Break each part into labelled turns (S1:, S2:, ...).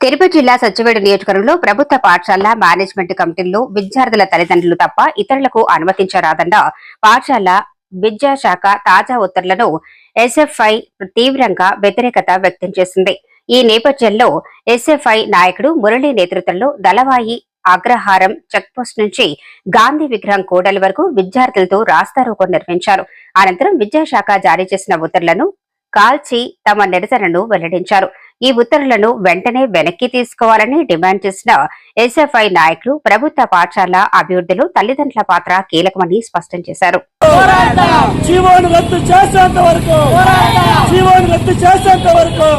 S1: తిరుపతి జిల్లా సత్యవేడు నియోజకవర్గంలో ప్రభుత్వ పాఠశాల మేనేజ్మెంట్ కమిటీల్లో విద్యార్థుల తల్లిదండ్రులు తప్ప ఇతరులకు అనుమతించరాదన్న పాఠశాల విద్యాశాఖ తాజా ఉత్తర్వులను ఎస్ఎఫ్ఐ తీవ్రంగా వ్యతిరేకత వ్యక్తం చేసింది. ఈ నేపథ్యంలో ఎస్ఎఫ్ఐ నాయకుడు మురళీ నేతృత్వంలో దళవాయి అగ్రహారం చెక్పోస్ట్ నుంచి గాంధీ విగ్రహం కోడలి వరకు విద్యార్థులతో రాస్తారోకో నిర్వహించారు. అనంతరం విద్యాశాఖ జారీ చేసిన ఉత్తర్వులను కాల్చి తమ నిరసనను వెల్లడించారు. ఈ ఉత్తర్వులను వెంటనే వెనక్కి తీసుకోవాలని డిమాండ్ చేసిన ఎస్ఎఫ్ఐ నాయకులు ప్రభుత్వ పాఠశాల అభివృద్ధిలో తల్లిదండ్రుల పాత్ర కీలకమని స్పష్టం చేశారు.
S2: జీవోను రద్దు చేసేంత వరకు! జీవోను రద్దు చేసేంత వరకు!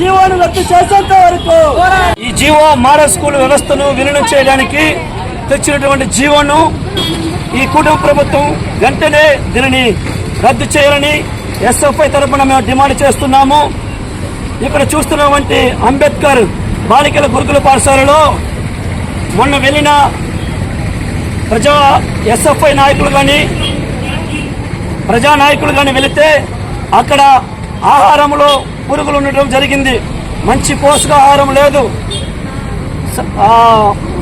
S2: జీవోను రద్దు చేసేంత వరకు! ఈ జీవో మోడల్ స్కూల్ వ్యవస్థను విలీనం చేయడానికి తెచ్చినటువంటి జీవోను ఈ కుటుంబ ప్రభుత్వం వెంటనే దీనిని రద్దు చేయాలని ఎస్ఎఫ్ఐ తరపున మేము డిమాండ్ చేస్తున్నాము. ఇక్కడ చూస్తున్నటువంటి అంబేద్కర్ బాలికల గురుకుల పాఠశాలలో మొన్న వెళ్ళిన ప్రజా ఎస్ఎఫ్ఐ నాయకులు కానీ ప్రజా నాయకులు కానీ వెళితే అక్కడ ఆహారంలో పురుగులు ఉండటం జరిగింది. మంచి పోషకాహారం లేదు.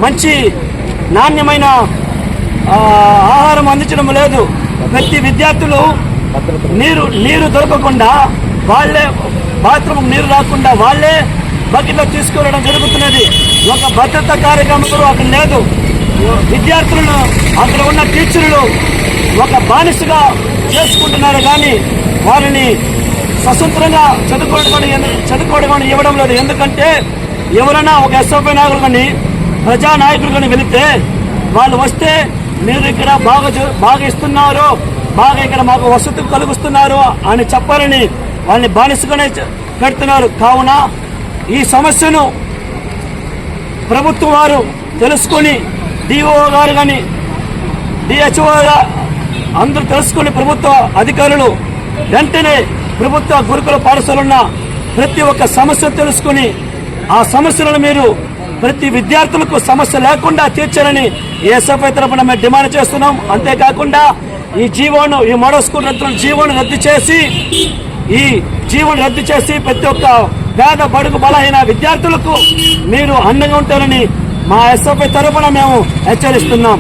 S2: మంచి నాణ్యమైన ఆహారం అందించడం లేదు. ప్రతి విద్యార్థులు నీరు నీరు దొరకకుండా వాళ్ళే బాత్రూమ్ నీరు రాకుండా వాళ్ళే బకెట్లో తీసుకువెళ్ళడం జరుగుతున్నది. ఒక భద్రత కార్యక్రమం అక్కడ లేదు. విద్యార్థులను అక్కడ ఉన్న టీచర్లు ఒక బానిసగా చేసుకుంటున్నారు కానీ వారిని స్వతంత్రంగా చదువుకోవడం చదువుకోవడం ఇవ్వడం లేదు. ఎందుకంటే ఎవరైనా ఒక ఎస్ఎఫ్ఐ నాయకులు కానీ ప్రజానాయకులు కానీ వెళితే వాళ్ళు వస్తే మీరు ఇక్కడ బాగా చూ- బాగా ఇస్తున్నారు బాగా ఇక్కడ మాకు వసతి కలుగుస్తున్నారు అని చెప్పాలని వాళ్ళని బానిసగానే పెడుతున్నారు. కావున ఈ సమస్యను ప్రభుత్వం వారు తెలుసుకొని డిఓ గారు కానీ డిహెచ్ఓ అందరూ తెలుసుకుని ప్రభుత్వ అధికారులు వెంటనే ప్రభుత్వ గురుకుల పాఠశాలన్న ప్రతి ఒక్క సమస్య తెలుసుకుని ఆ సమస్యలను మీరు ప్రతి విద్యార్థులకు సమస్య లేకుండా తీర్చాలని ఏఎస్ఎఫ్ఐ తరఫున మేము డిమాండ్ చేస్తున్నాం. అంతేకాకుండా ఈ జీవోను ఈ మోడల్ స్కూల్ రద్దు జీవోను రద్దు చేసి ఈ జీవన రద్దు చేసి ప్రతి ఒక్క పేద బడుగు బలహీన విద్యార్థులకు మీరు అండగా ఉంటారని మా ఎస్ఎఫ్ఐ తరఫున మేము హెచ్చరిస్తున్నాం.